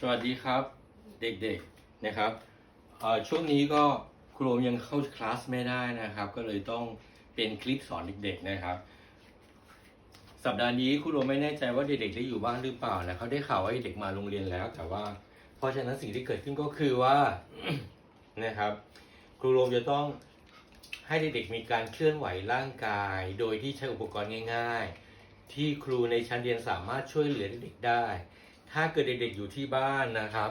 สวัสดีครับเด็กๆนะครับช่วงนี้ก็ครูยังเข้าคลาสไม่ได้นะครับ ก็เลยต้องเป็นคลิปสอนเด็กๆนะครับ สัปดาห์นี้ครูโรไม่แน่ใจว่าเด็กๆได้อยู่บ้านหรือเปล่านะเขาได้ข่าวว่าเด็กมาโรงเรียนแล้ว แต่ว่า เพราะฉะนั้นสิ่งที่เกิดขึ้นก็คือว่านะครับ ครูโรมจะต้องให้เด็กๆมีการเคลื่อนไหวร่างกาย โดยที่ใช้อุปกรณ์ง่าย ๆ ที่ครูในชั้นเรียนสามารถช่วยเหลือเด็กๆได้ ถ้าเกิดเด็กๆอยู่ที่บ้านนะครับ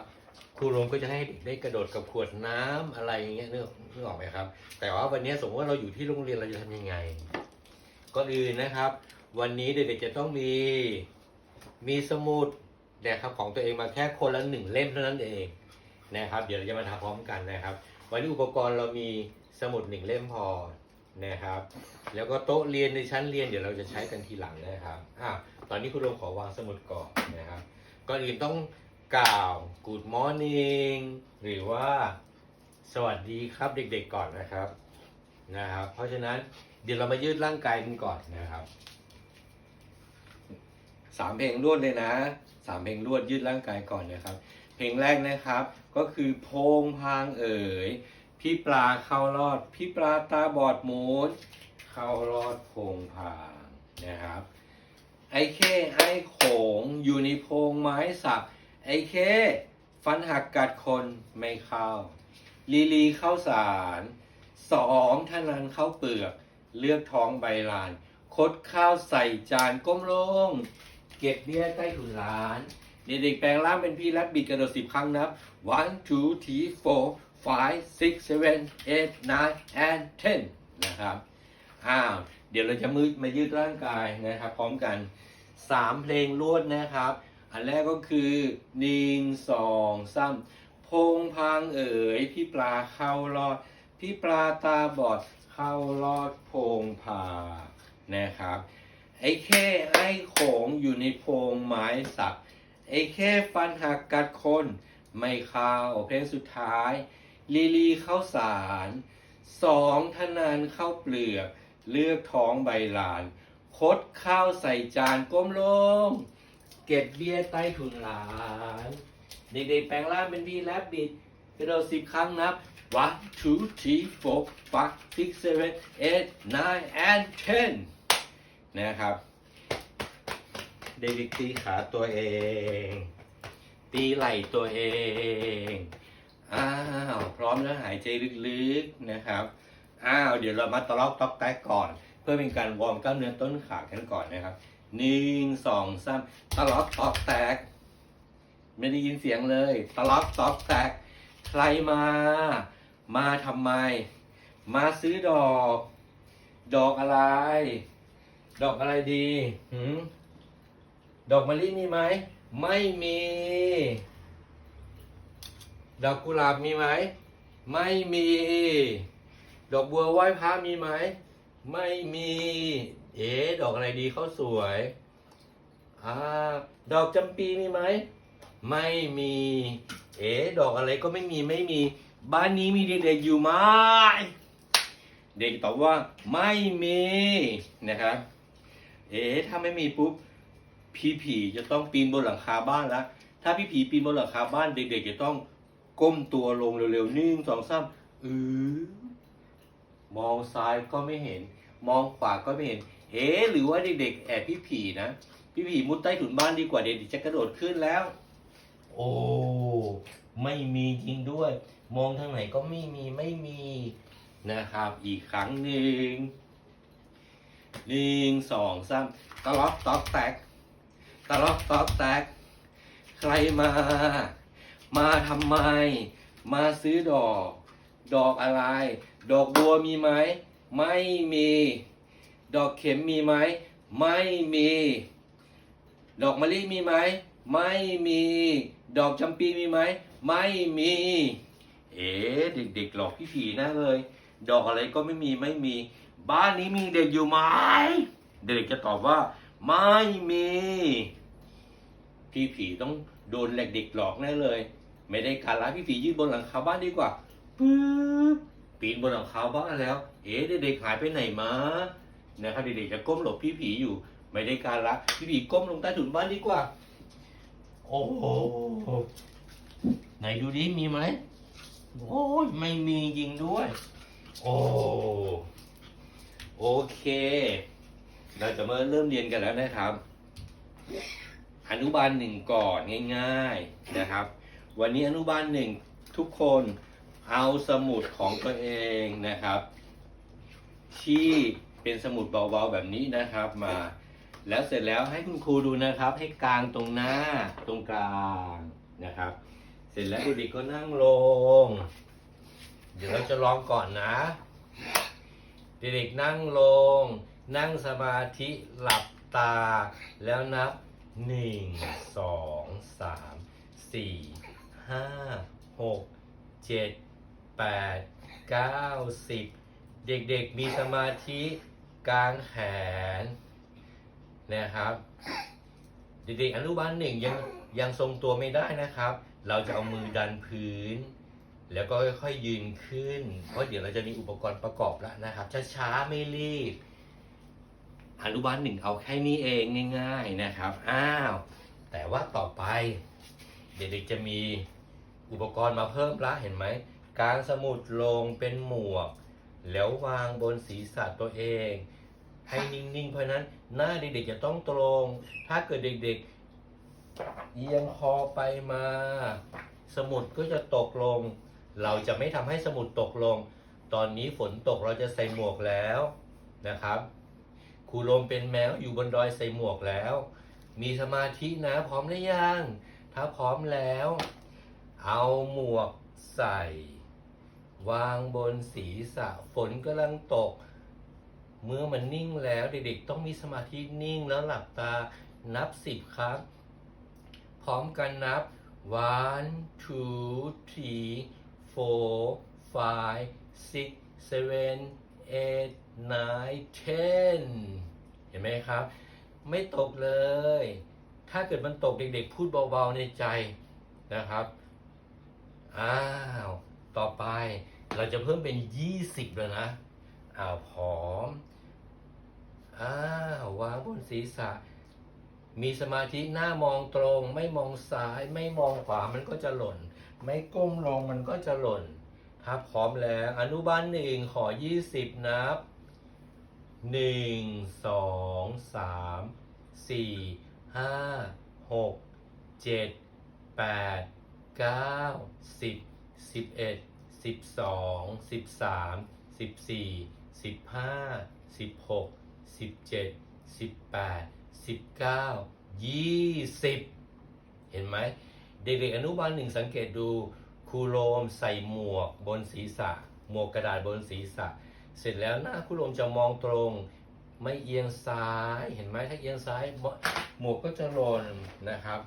ครูโรงก็จะให้เด็กได้กระโดดกับขวดน้ำอะไรอย่างเงี้ยนึกนึกออกไหมครับ แต่ว่าวันนี้สมมติว่าเราอยู่ที่โรงเรียนเราจะทำยังไงก่อนอื่นนะครับ วันนี้เด็กๆจะต้องมีมีสมุดนะครับของตัวเองมาแค่คนละหนึ่งเล่มเท่านั้นเองนะครับ เดี๋ยวเราจะมาทำพร้อมกันนะครับ วันนี้อุปกรณ์เรามีสมุดหนึ่งเล่มพอนะครับ แล้วก็โต๊ะเรียนในชั้นเรียนเดี๋ยวเราจะใช้กันทีหลังนะครับอะตอนนี้ครูโรงขอวางสมุดก่อนนะครับ ก่อนอื่นต้องกล่าว Good Morning หรือว่าสวัสดีครับเด็กๆก่อนนะครับนะครับ เพราะฉะนั้นเดี๋ยวเรามายืดร่างกายกันก่อนนะครับสามเพลงรวดเลยนะสามเพลงรวดยืดร่างกายก่อนนะครับ เพลงแรกนะครับ ก็คือโพงพางเอ๋ยพี่ปลาเข้ารอด พี่ปลาตาบอดหมูนเข้ารอดโพงพางนะครับ ไอ้เข้ไอ้โขงอยู่ในโพรงไม้สัก ไอ้เข้ฟันหักกัดคนไม่เข้า ลีลีเข้าสารสองทนันเข้าเปลือก เลือกท้องใบลาน คดข้าวใส่จานก้มลง เก็บเบี้ยใต้ถุนร้าน เด็กๆแปลงร่างเป็นพี่รัดบิดกระโดดสิบครั้งนับ one two three four five six seven eight nine and ten นะครับ อ้าว เดี๋ยวเราจะมืดมายืดร่างกายนะครับ พร้อมกัน สามเพลงรวดนะครับ อันแรกก็คือหนึ่งสองสามพงพังเอ๋ยพี่ปลาเข้ารอด พี่ปลาตาบอดเข้ารอดพงพานะครับ ไอ้แค่ไอ้โขงอยู่ในพงไม้สัก ไอ้แค่ฟันหักกัดคน ไม่เข้าเพลงสุดท้าย ลีลีเข้าสารสองทนานเข้าเปลือก เลือกท้องใบลาน คดข้าวใส่จานก้มลง เก็บเบี้ยใต้ถุนหลาน เด็กๆแปลงร่างเป็นพี่แลบบิดกระโดดสิบครั้งนับ one two three four five six seven eight nine and ten นะครับ เด็กๆตีขาตัวเอง ตีไหล่ตัวเอง อ้าว พร้อมแล้วหายใจลึกๆนะครับ อ้าว เดี๋ยวเรามาตะลอกตอกแตกก่อน เพื่อเป็นการวอร์มกล้ามเนื้อต้นขากันก่อนนะครับหนึ่งสองสามตลอกตอกแตก ไม่ได้ยินเสียงเลย ตลอกตอกแตก ใครมา มาทำไม มาซื้อดอก ดอกอะไร ดอกอะไรดีหืมดอกมะลิมีไหม ไม่มี ดอกกุหลาบมีไหม ไม่มี ดอกบัวไหว้พระมีไหม ไม่มี เอ๋ดอกอะไรดีเขาสวยอ่าดอกจำปีมีไหม ไม่มี เอ๋ดอกอะไรก็ไม่มีไม่มี บ้านนี้มีเด็กๆอยู่ไหมเด็กตอบว่าไม่มีนะครับ เอ๋ถ้าไม่มีปุ๊บพี่ผีจะต้องปีนบนหลังคาบ้านแล้วถ้าพี่ผีปีนบนหลังคาบ้านเด็กๆจะต้องก้มตัวลงเร็วๆนึ่งสองสามอือมองซ้ายก็ไม่เห็น มองขวาก็ไม่เห็นเอ๊หรือว่าเด็กๆแอบพี่ผีนะ พี่ผีมุดใต้ถุนบ้านดีกว่าเด็กๆจะกระโดดขึ้นแล้ว โอ้ ไม่มีจริงด้วย มองทางไหนก็ไม่มีไม่มีนะครับ อีกครั้งหนึ่งหนึ่งสองสามตะล็อกตอกแตกตะล็อกตอกแตก ใครมา มาทำไม มาซื้อดอก ดอกอะไร ดอกบัวมีไหม ไม่มี ดอกเข็มมีไหม ไม่มี ดอกมะลิมีไหม ไม่มี ดอกจำปีมีไหม ไม่มี เอ๋เด็กๆหลอกพี่ผีนะเลย ดอกอะไรก็ไม่มีไม่มี บ้านนี้มีเด็กอยู่ไหม เด็กจะตอบว่า ไม่มี พี่ผีต้องโดนแหลกเด็กหลอกแน่เลย ไม่ได้การละพี่ผียืนบนหลังคาบ้านดีกว่าปึ๊บ ปีนบนหลังคาบ้านแล้ว เอ๊ะเด็กๆหายไปไหนมานะครับเด็กๆจะก้มหลบพี่ผีอยู่ ไม่ได้การละพี่ผีก้มลงใต้ถุนบ้านดีกว่า โอ้โหไหนดูดิมีไหมโอ้ยไม่มีจริงด้วย โอ้โอเค เราจะมาเริ่มเรียนกันแล้วนะครับ อนุบาลหนึ่งก่อนง่าย ๆนะครับ วันนี้อนุบาลหนึ่งทุกคน เอาสมุดของตัวเองนะครับ ที่เป็นสมุดเบาๆแบบนี้นะครับมา แล้วเสร็จแล้วให้คุณครูดูนะครับ ให้กลางตรงหน้าตรงกลางนะครับ เสร็จแล้วเด็กก็นั่งลง เดี๋ยวเราจะลองก่อนนะเด็กๆนั่งลง นั่งสมาธิหลับตา แล้วนับหนึ่งสองสามสี่ห้าหกเจ็ด แปดเก้าสิบเด็กๆมีสมาธิกลางแขนนะครับ เด็กๆอนุบาลหนึ่งยังยังทรงตัวไม่ได้นะครับ เราจะเอามือดันพื้น แล้วก็ค่อยๆยืนขึ้น เพราะเดี๋ยวเราจะมีอุปกรณ์ประกอบแล้วนะครับ ช้าๆไม่รีบอนุบาลหนึ่งเอาแค่นี้เองง่าย ๆนะครับ อ้าว แต่ว่าต่อไป เด็กๆจะมีอุปกรณ์มาเพิ่มละเห็นไหม กางสมุดลงเป็นหมวก แล้ววางบนศีรษะตัวเอง ให้นิ่งๆ เพราะนั้นหน้าเด็กๆจะต้องตรง ถ้าเกิดเด็กๆ เอียงคอไปมา สมุดก็จะตกลง เราจะไม่ทำให้สมุดตกลง ตอนนี้ฝนตกเราจะใส่หมวกแล้วนะครับครูลมเป็นแมวอยู่บนดอยใส่หมวกแล้ว มีสมาธินะพร้อมหรือยัง ถ้าพร้อมแล้ว เอาหมวกใส่ วางบนศีรษะฝนกำลังตก เมื่อมันนิ่งแล้วเด็กๆ ต้องมีสมาธินิ่งแล้วหลับตานับสิบครั้ง พร้อมกันนับ one two three four five six seven eight nine ten เห็นไหมครับ ไม่ตกเลย ถ้าเกิดมันตกเด็กๆ พูดเบาๆในใจนะครับ อ้าว ต่อไป เราจะเพิ่มเป็นยี่สิบแล้วนะอ่าวผอมอ่าววางบนศีรษะ มีสมาธิหน้ามองตรง ไม่มองซ้าย ไม่มองขวามันก็จะหล่น ไม่ก้มลงมันก็จะหล่นถ้าพร้อมแล้ว อนุบาลหนึ่งขอยี่สิบนับหนึ่งสองสามสี่ห้าหกเจ็ดแปดเก้าสิบสิบเอ็ด สิบสองสิบสามสิบสี่สิบห้าสิบหกสิบเจ็ดสิบแปดสิบเก้ายี่สิบเห็นไหมเด็กๆอนุบาลหนึ่งสังเกตดูครูโรมใส่หมวกบนศีรษะ หมวกกระดาษบนศีรษะ เสร็จแล้วหน้าครูโรมจะมองตรง ไม่เอียงซ้ายเห็นไหมถ้าเอียงซ้ายหมวหมวกก็จะหล่นนะครับ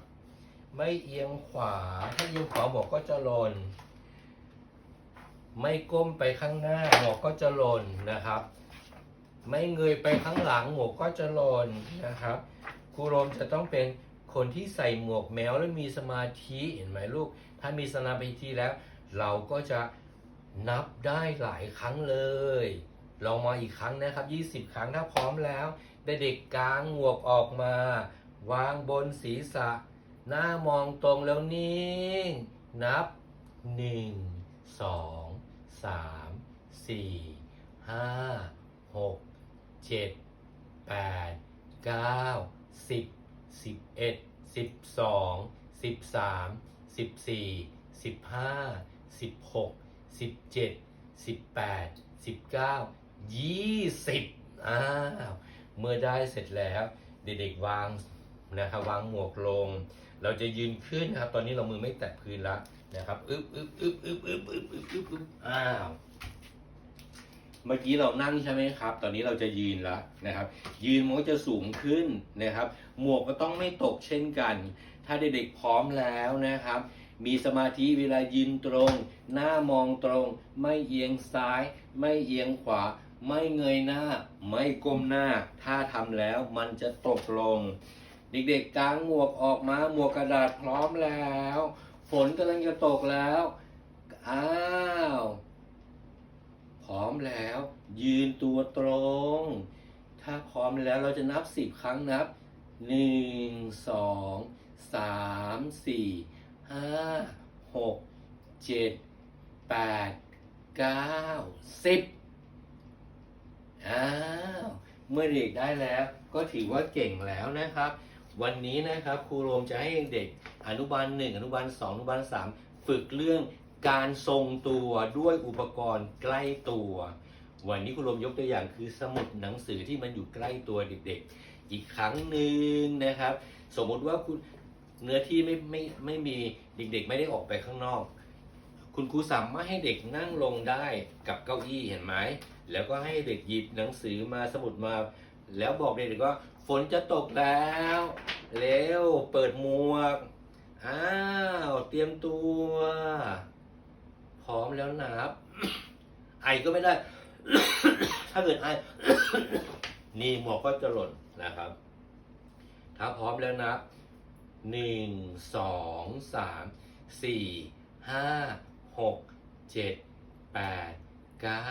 ไม่เอียงขวาถ้าเอียงขวาหมวกก็จะหล่น ไม่ก้มไปข้างหน้าหมวกก็จะหล่นนะครับ ไม่เงยไปข้างหลังหมวกก็จะหล่นนะครับครูโรมจะต้องเป็นคนที่ใส่หมวกแมวและมีสมาธิเห็นไหมลูก ถ้ามีสมาธิแล้ว เราก็จะนับได้หลายครั้งเลยลองมาอีกครั้งนะครับ 20 ครั้งถ้าพร้อมแล้ว เด็กๆกางหมวกออกมา วางบนศีรษะ หน้ามองตรงแล้วนิ่ง นับ 1 2 สามสี่ห้าหกเจ็ดแปดเก้าสิบสิบเอ็ดสิบสองสิบสามสิบสี่สิบห้าสิบหกสิบเจ็ดสิบแปดสิบเก้ายี่สิบอ้าวเมื่อได้เสร็จแล้วเด็กๆวางนะครับวางหมวกลง เราจะยืนขึ้นนะครับ ตอนนี้เรามือไม่แตะพื้นละ นะครับอึบอึบอึบอึบอึบอึบอึบอึบอึบอ้าวเมื่อกี้เรานั่งใช่ไหมครับ ตอนนี้เราจะยืนแล้วนะครับ ยืนมันก็จะสูงขึ้นนะครับ หมวกก็ต้องไม่ตกเช่นกัน ถ้าเด็กๆพร้อมแล้วนะครับ มีสมาธิเวลายืนตรง หน้ามองตรง ไม่เอียงซ้าย ไม่เอียงขวา ไม่เงยหน้า ไม่ก้มหน้า ถ้าทำแล้วมันจะตกลง เด็กๆกางหมวกออกมาหมวกกระดาษพร้อมแล้ว ฝนกำลังจะตกแล้ว อ้าวพร้อมแล้ว ยืนตัวตรง ถ้าพร้อมแล้วเราจะนับสิบครั้งนับหนึ่งสองสามสี่ห้าหกเจ็ดแปดเก้าสิบอ้าว เมื่อเด็กได้แล้วก็ถือว่าเก่งแล้วนะครับ วันนี้นะครับครูโรมจะให้เด็กอนุบาลหนึ่งอนุบาลสองอนุบาลสามฝึกเรื่องการทรงตัวด้วยอุปกรณ์ใกล้ตัว วันนี้ครูโรมยกตัวอย่างคือสมุดหนังสือที่มันอยู่ใกล้ตัวเด็กๆ อีกครั้งหนึ่งนะครับ สมมติว่าคุณเนื้อที่ไม่ไม่ไม่มีเด็กๆ ไม่ได้ออกไปข้างนอก คุณครูสามารถให้เด็กนั่งลงได้กับเก้าอี้เห็นไหมแล้วก็ให้เด็กหยิบหนังสือมาสมุดมา แล้วบอกเด็กๆว่า ฝนจะตกแล้ว เร็ว เปิดหมวก อ้าว เตรียมตัว พร้อมแล้วนับ ไอก็ไม่ได้ ถ้าเกิดไอ นี่หมวกก็จะหล่นนะครับ ถ้าพร้อมแล้วนับหนึ่งสองสามสี่ห้าหกเจ็ดแปดเก้า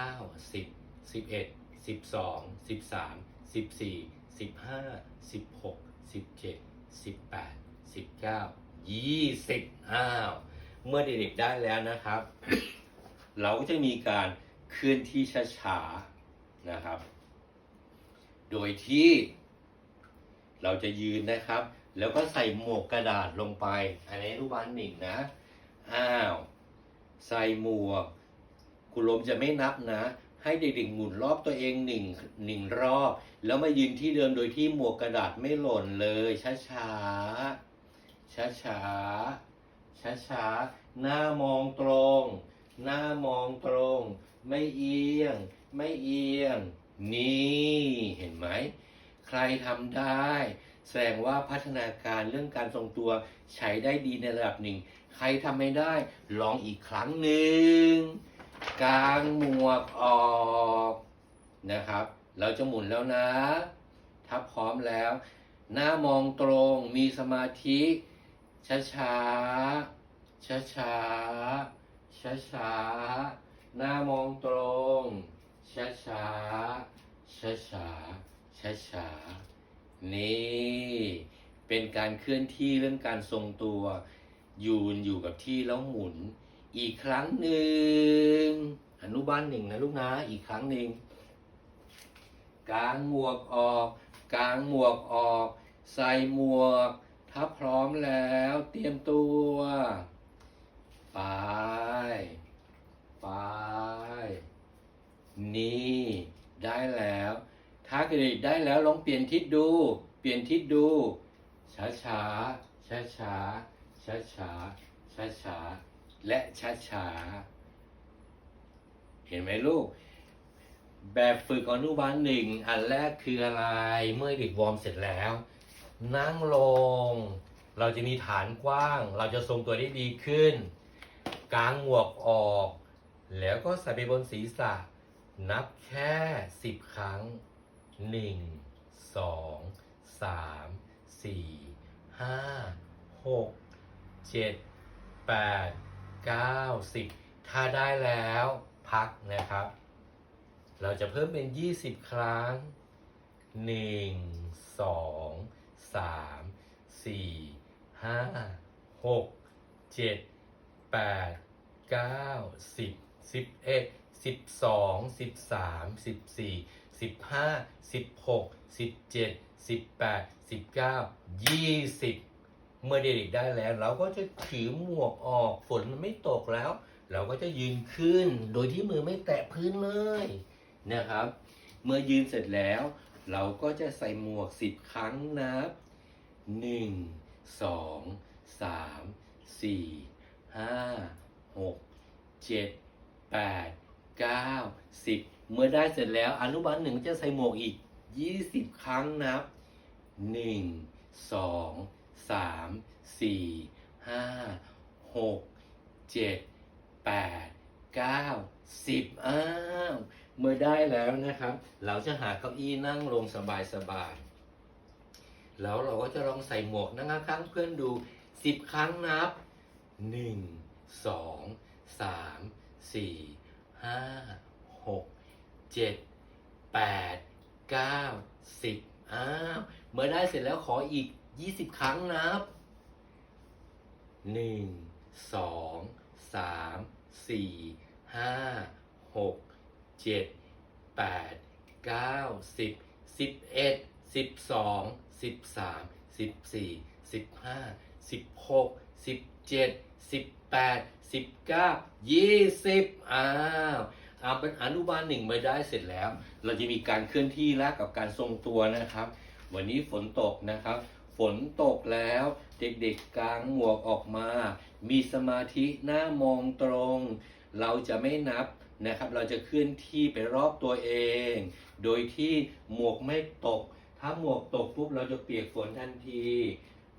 สิบสิบเอ็ดสิบสองสิบสามสิบสี่ สิบห้าสิบหกสิบเจ็ดสิบแปดสิบเก้ายี่สิบอ้าว เมื่อเด็กๆได้แล้วนะครับ เราก็จะมีการเคลื่อนที่ช้าๆนะครับ โดยที่เราจะยืนนะครับ แล้วก็ใส่หมวกกระดาษลงไป อันนี้รูปบานหนึ่งนะ อ้าว ใส่หมวก คุณลมจะไม่นับนะ ให้เด็กๆหมุนรอบตัวเองหนึ่งหนึ่งรอบ แล้วมายืนที่เดิมโดยที่หมวกกระดาษไม่หล่นเลยช้าช้าช้าช้าช้าช้าๆหน้ามองตรง หน้ามองตรง ไม่เอียง ไม่เอียง นี่เห็นไหม ใครทำได้ แสดงว่าพัฒนาการเรื่องการทรงตัวใช้ได้ดีในระดับหนึ่ง ใครทำไม่ได้ ลองอีกครั้งหนึ่ง กางหมวกออกนะครับ เราจะหมุนแล้วนะ ถ้าพร้อมแล้ว หน้ามองตรงมีสมาธิช้าช้าช้าช้าช้าช้าๆหน้ามองตรงช้าช้าช้าช้าช้าช้าๆนี่ เป็นการเคลื่อนที่เรื่องการทรงตัว ยืนอยู่กับที่แล้วหมุน อีกครั้งหนึ่งอนุบาลหนึ่งนะลูกนะอีกครั้งหนึ่งกางหมวกออก กางหมวกออก ใส่หมวก ถ้าพร้อมแล้วเตรียมตัว ไป ไป นี่ได้แล้ว ถ้าเกิดได้แล้วลองเปลี่ยนทิศดู เปลี่ยนทิศดู ช้าช้าช้าช้าช้าช้าช้าช้า และช้าช้าๆ เห็นไหมลูก แบบฝึกอนุบาลหนึ่งอันแรกคืออะไร เมื่อเด็กวอร์มเสร็จแล้ว นั่งลง เราจะมีฐานกว้าง เราจะทรงตัวได้ดีขึ้น กางหมวกออก แล้วก็ใส่ไปบนศีรษะ นับแค่สิบครั้งหนึ่งสองสา มสี่ห้าหกเจ็ดแปดเก้าสิบถ้าได้แล้วพักนะครับ เราจะเพิ่มเป็น 20 ครั้ง 1 2 3 4 5 6 7 8 9 10 11 12 13 14 15 16 17 18 19 20 เมื่อเด็กๆได้แล้ว เราก็จะถือหมวกออกฝนมันไม่ตกแล้ว เราก็จะยืนขึ้น โดยที่มือไม่แตะพื้นเลยนะครับ เมื่อยืนเสร็จแล้ว เราก็จะใส่หมวกสิบครั้งนับหนึ่งสองสามสี่ห้าหกเจ็ดแปดเก้าสิบเมื่อได้เสร็จแล้ว อนุบาลหนึ่งจะใส่หมวกอีกยี่สิบครั้งนับหนึ่งสอง สามสี่ห้าหกเจ็ดแปดเก้าสิบอ้าวเมื่อได้แล้วนะครับ เราจะหาเก้าอี้นั่งลงสบายๆแล้วเราก็จะลองใส่หมวกนั่งข้างเพื่อนดูสิบครั้งนับหนึ่งสองสามสี่ห้าหกเจ็ดแปดเก้าสิบอ้าว เมื่อได้เสร็จแล้วขออีก ยี่สิบครั้งนับหนึ่งสองสามสี่ห้าหกเจ็ดแปดเก้าสิบสิบเอ็ดสิบสองสิบสามสิบสี่สิบห้าสิบหกสิบเจ็ดสิบแปดสิบเก้ายี่สิบอ้าวอาเป็นอนุบาลหนึ่งมาได้เสร็จแล้ว เราจะมีการเคลื่อนที่และกับการทรงตัวนะครับ วันนี้ฝนตกนะครับ ฝนตกแล้ว เด็กๆกางหมวกออกมา มีสมาธิหน้ามองตรง เราจะไม่นับนะครับ เราจะเคลื่อนที่ไปรอบตัวเอง โดยที่หมวกไม่ตก ถ้าหมวกตกปุ๊บเราจะเปียกฝนทันที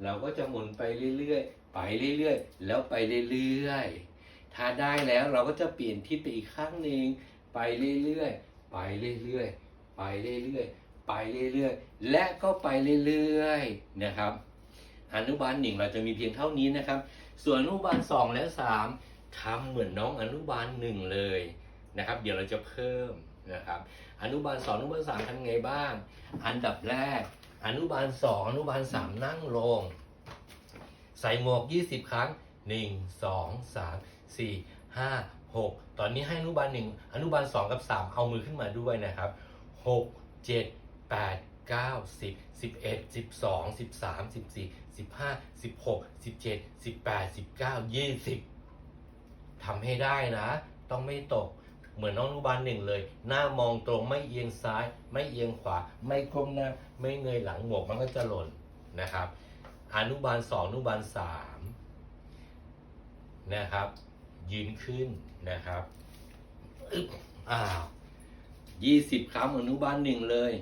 เราก็จะหมุนไปเรื่อยๆ ไปเรื่อยๆ แล้วไปเรื่อยๆ ถ้าได้แล้วเราก็จะเปลี่ยนทิศไปอีกข้างหนึ่งไปเรื่อยๆ ไปเรื่อยๆ ไปเรื่อยๆ ไปเรื่อยๆ และก็ไปเรื่อยๆนะครับ อนุบาลหนึ่งเราจะมีเพียงเท่านี้นะครับ ส่วนอนุบาลสองและสามทำเหมือนน้องอนุบาลหนึ่งเลยนะครับ เดี๋ยวเราจะเพิ่มนะครับ อนุบาลสองอนุบาลสามทำไงบ้าง อันดับแรก อนุบาลสองอนุบาลสามนั่งลง ใส่หมวก20ครั้ง1 2 3 4 5 6ตอนนี้ให้อนุบาลหนึ่งอนุบาล2กับ3เอามือขึ้นมาด้วยนะครับ6 7 8 9 10 11 12 13 14 15 16 17 18 19 20ทำให้ได้นะต้องไม่ตกเหมือนน้องนุบาลหนึ่งเลยหน้ามองตรงไม่เอียงซ้ายไม่เอียงขวาไม่ก้มหน้าไม่เงยหลังหมวกมันก็จะหล่นนะครับอนุบาลสองอนุบาลสามนะครับยืนขึ้นนะครับอ้าวยี่สิบครั้งอนุบาลหนึ่งเลย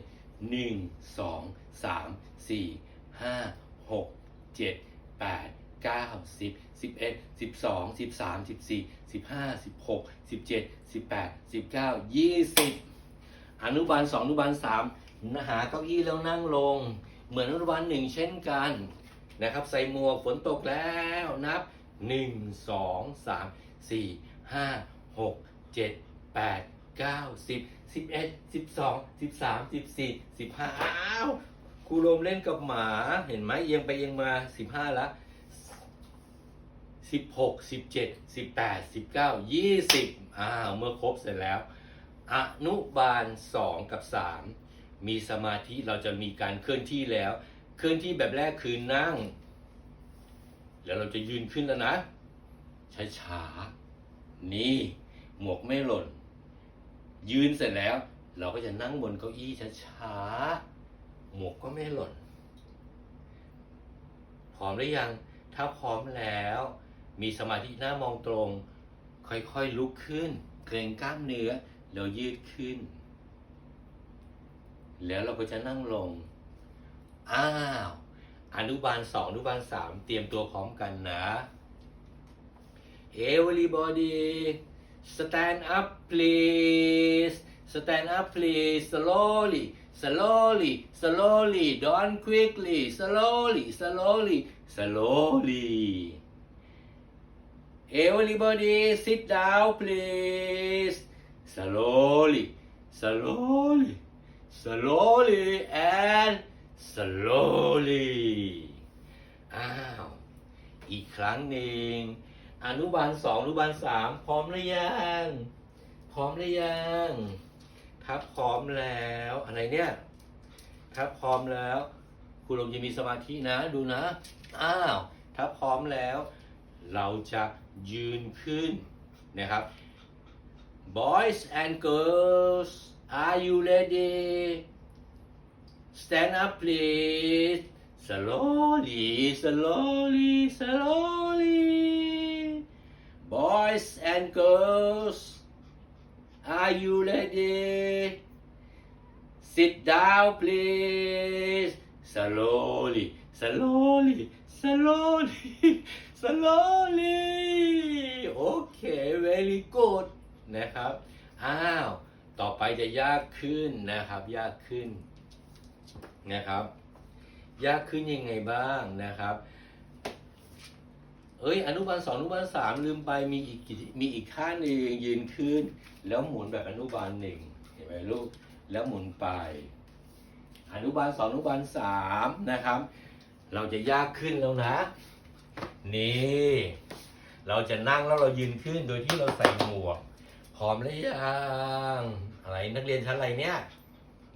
าหกเจ็ดแปดเก้าสิบสิบเอ็ดสิบสองสิบสามสิบสี่สิบห้าสิบหกสิบเจ็ดสิบแปดสิบเก้ายี่สิบอนุบาลสองอนุบาลสามหาเก้าอี้แล้วนั่งลง เหมือนอนุบาลหนึ่งเช่นกันนะครับ ใส่หมวกฝนตกแล้วนับ 1 2 3 4 5 6 7 8 9 10 11 12 13 14 15อ้าวครูโรมเล่นกับหมาเห็นไหมเอียงไปเอียงมา15ละ16 17 18 19 20อ้าวเมื่อครบเสร็จแล้ว อนุบาล2กับ3มีสมาธิเราจะมีการเคลื่อนที่แล้ว เคลื่อนที่แบบแรกคือนั่ง แล้วเราจะยืนขึ้นแล้วนะช้าๆนี่หมวกไม่หล่น ยืนเสร็จแล้ว เราก็จะนั่งบนเก้าอี้ช้าๆ หมวกก็ไม่หล่น พร้อมหรือยัง ถ้าพร้อมแล้ว มีสมาธิหน้ามองตรง ค่อยๆลุกขึ้น เกรงกล้ามเนื้อ แล้วยืดขึ้น แล้วเราก็จะนั่งลง อ้าว อนุบาลสองอนุบาลสามเตรียมตัวพร้อมกันนะ Everybody stand up please stand up please slowly slowly slowly don't quickly slowly slowly slowly Everybody sit down please slowly slowly slowly and slowly อ้าว อีกครั้งหนึ่ง อนุบาลสองอนุบาลสามพร้อมหรือยังพร้อมหรือยังถ้าพร้อมแล้วอะไรเนี่ยถ้าพร้อมแล้วครูลงจะมีสมาธินะดูนะ อ้าว ถ้าพร้อมแล้ว เราจะยืนขึ้นนะครับ Boys and girls are you ready Stand up please slowly slowly slowly Boys and girls are you ready Sit down please slowly slowly slowly slowly โอเค very good นะครับ อ้าว ต่อไปจะยากขึ้นนะครับ ยากขึ้นนะครับ ยากขึ้นยังไงบ้างนะครับ เอ้ยอนุบาลสองอนุบาลสามลืมไปมีอีกมีอีกข้างหนึ่งยืนขึ้น แล้วหมุนแบบอนุบาลหนึ่งเห็นไหมลูกแล้วหมุนไปอนุบาลสองอนุบาลสามนะครับ เราจะยากขึ้นแล้วนะ นี่ เราจะนั่งแล้วเรายืนขึ้นโดยที่เราใส่หมวกพร้อมหรือยังอะไรนักเรียนชั้นอะไรเนี่ย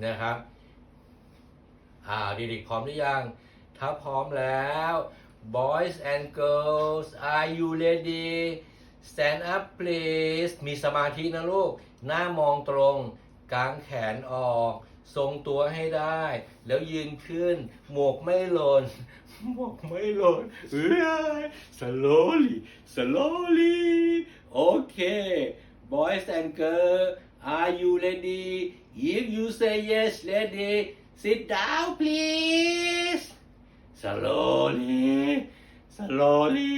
นะครับอ่าเด็กๆพร้อมหรือยังถ้าพร้อมแล้ว boys and girls are you ready stand up please มีสมาธินะลูก หน้ามองตรง กางแขนออก ทรงตัวให้ได้ แล้วยืนขึ้น หมวกไม่หล่น หมวกไม่หล่นเฮ้ย slowly slowly okay boys and girls are you ready if you say yes ready sit down please slowly slowly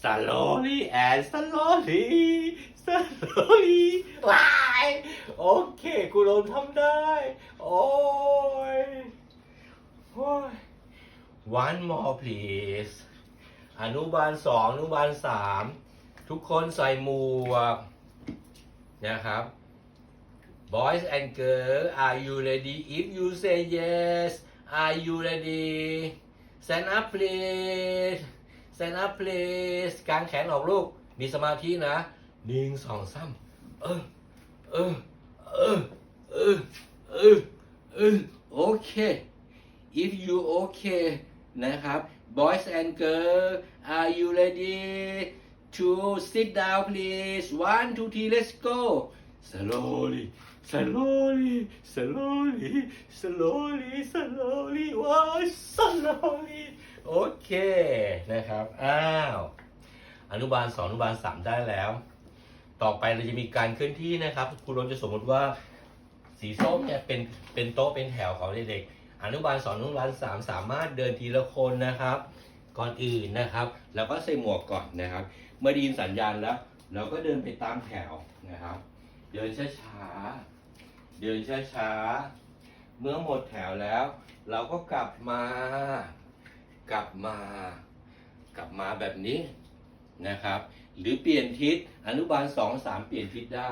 slowly and slowly slowly ว้ายโอเคกูลงทำได้ โอ้ยโอ้ย one more please อนุบาลสองอนุบาลสามทุกคนใส่หมวกนะครับ Boys and girls are you ready if you say yes are you ready stand up please stand up please กางแขนออกลูก มีสมาธินะหนึ่งสองสามเออเออเออเออเออเออโอเค if you okay นะครับ boys and girls are you ready to sit down please one two three let's go slowly slowly slowly slowly slowly ว้า slowly โอเคนะครับ อ้าว อนุบาลสองอนุบาลสามได้แล้ว ต่อไปเราจะมีการเคลื่อนที่นะครับครูรนจะสมมติว่าสีส้มเนี่ยเป็นเป็นโต๊ะเป็นแถวของเด็กๆอนุบาลสองอนุบาลสามสามารถเดินทีละคนนะครับ ก่อนอื่นนะครับเราก็ใส่หมวกก่อนนะครับ เมื่อไดีนสัญญาณแล้ว เราก็เดินไปตามแถวนะครับ เดินช้าๆ เดินช้าๆ เมื่อหมดแถวแล้ว เราก็กลับมา กลับมา กลับมาแบบนี้นะครับ หรือเปลี่ยนทิศอนุบาลสองสามเปลี่ยนทิศได้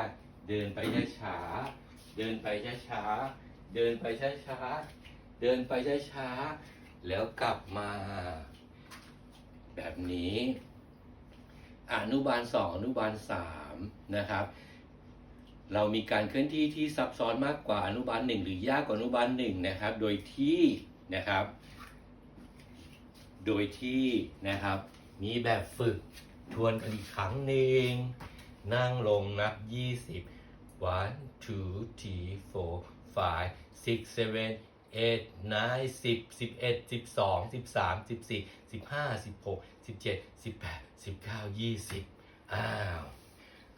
เดินไปช้าๆ เดินไปช้าๆ เดินไปช้าๆ เดินไปช้าๆ แล้วกลับมา แบบนี้ อนุบาลสองอนุบาลสามนะครับ เรามีการเคลื่อนที่ที่ซับซ้อนมากกว่าอนุบาลหนึ่งหรือยากกว่าอนุบาลหนึ่งนะครับ โดยที่นะครับ โดยที่นะครับ มีแบบฝึกทวนกันอีกครั้งหนึ่ง นั่งลงนับ 20 one two three four five six seven eight nine สิบสิบเอ็ดสิบสองสิบสามสิบสี่สิบห้าสิบหกสิบเจ็ดสิบแปดสิบเก้ายี่สิบอ้าว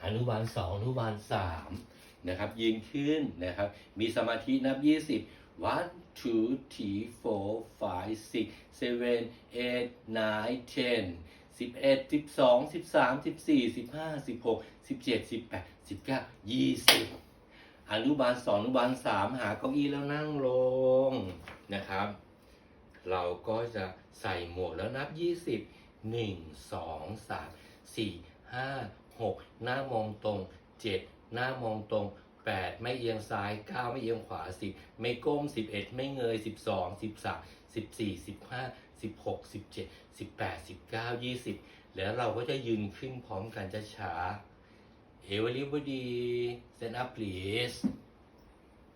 อนุบาลสองอนุบาลสามนะครับยืนขึ้นนะครับ มีสมาธินับ20 one two three four five six seven eight nine ten สิบเอ็ดสิบสองสิบสามสิบสี่สิบห้าสิบหกสิบเจ็ดสิบแปดสิบเก้ายี่สิบอนุบาลสองอนุบาลสามหาเก้าอี้แล้วนั่งลงนะครับ เราก็จะใส่หมวกแล้วนับยี่สิบหนึ่ง สองสามสี่ห้าหกหน้ามองตรงเจ็ดหน้ามองตรงแปดไม่เอียงซ้ายเก้าไม่เอียงขวาสิบไม่ก้มสิบเอ็ดไม่เงยสิบสองสิบสามสิบสี่สิบห้าสิบหกสิบเจ็ดสิบแปดสิบเก้ายี่สิบแล้วเราก็จะยืนขึ้นพร้อมกันช้าๆ Everybody stand up please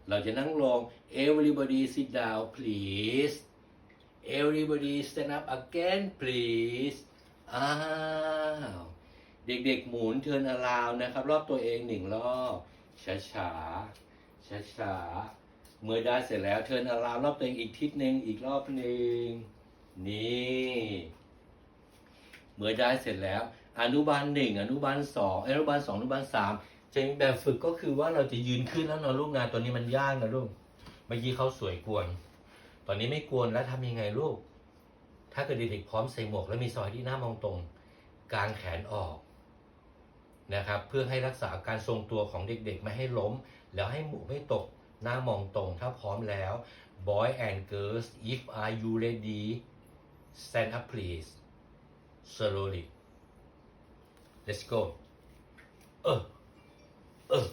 เราจะนั่งลง Everybody sit down please Everybody stand up again please อ้าว เด็กๆหมุนเทินอราวนะครับ รอบตัวเองหนึ่งรอบช้าช้าช้าช้าๆเมื่อได้เสร็จแล้วเทินอราวรอบตัวเองอีกทิศหนึ่งอีกรอบหนึ่งนี่เมื่อได้เสร็จแล้ว อนุบาลหนึ่งอนุบาลสองอนุบาลสองอนุบาลสามจะแบบฝึกก็คือว่าเราจะยืนขึ้นแล้วนะลูกนะตัวนี้มันยากนะลูกเมื่อกี้เขาสวยกวน ตอนนี้ไม่กวนแล้วทำยังไงลูก ถ้าเกิดเด็กๆพร้อมใส่หมวกแล้วมีซอยที่หน้ามองตรง กางแขนออก นะครับเพื่อให้รักษาการทรงตัวของเด็กๆ ไม่ให้ล้ม แล้วให้หมวกไม่ตกหน้ามองตรงถ้าพร้อมแล้ว boy and girls if are you ready stand up please slowly let's go เออเออ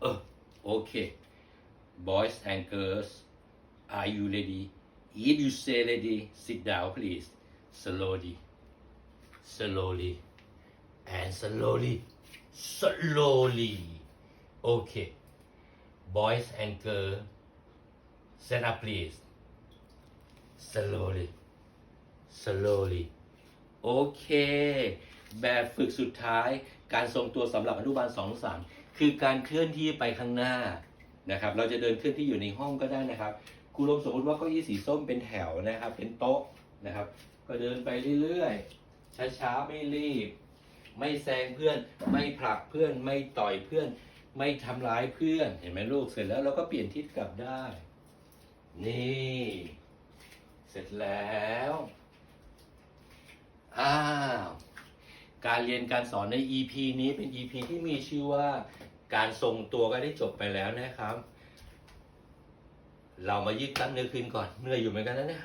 เออโอเค boys and girls are you ready if you say ready sit down please slowly slowly and slowly slowly okay boys and girls stand up please slowly slowly โอเคแบบฝึกสุดท้ายการทรงตัวสำหรับอนุบาล2 3คือการเคลื่อนที่ไปข้างหน้านะครับ เราจะเดินเคลื่อนที่อยู่ในห้องก็ได้นะครับครูลมสมมติว่าเก้าอี้สีส้มเป็นแถวนะครับ เป็นโต๊ะนะครับ ก็เดินไปเรื่อยๆช้าๆไม่รีบ ไม่แซงเพื่อน ไม่ผลักเพื่อน ไม่ต่อยเพื่อน ไม่ทำร้ายเพื่อน เห็นไหมลูก เสร็จแล้วเราก็เปลี่ยนทิศกลับได้ นี่ เสร็จแล้ว อ้าว การเรียนการสอนใน EP นี้เป็น EP ที่มีชื่อว่าการทรงตัวก็ได้จบไปแล้วนะครับ เรามายืดกล้ามเนื้อคืนก่อนเหนื่อยอยู่เหมือนกันนะเนี่ย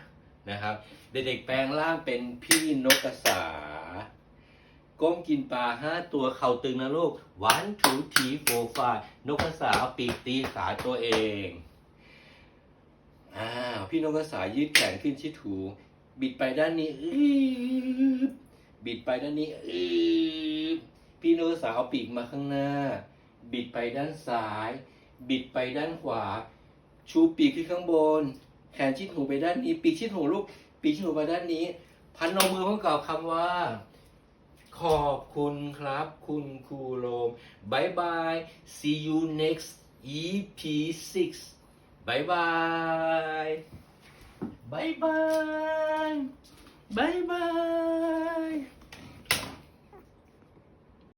นะครับ เด็กๆแปลงร่างเป็นพี่นกกระสา ก้มกินปลาห้าตัวเข่าตึงนะลูก one two three four five นกกระสาปีกตีขาตัวเองอ้าวพี่นกกระสายืดแขนขึ้นชิดหูบิดไปด้านนี้บิดไปด้านนี้พี่นกกระสาเอาปีกมาข้างหน้า บิดไปด้านซ้าย บิดไปด้านขวา ชูปีกขึ้นข้างบน แขนชิดหูไปด้านนี้ ปีกชิดหูลูกปีกชิดหูไปด้านนี้ พันนมมือพร้อมกับคำว่า ขอบคุณครับ คุณครูโรมบายบาย see you next EP 6บายบายบายบายบายบาย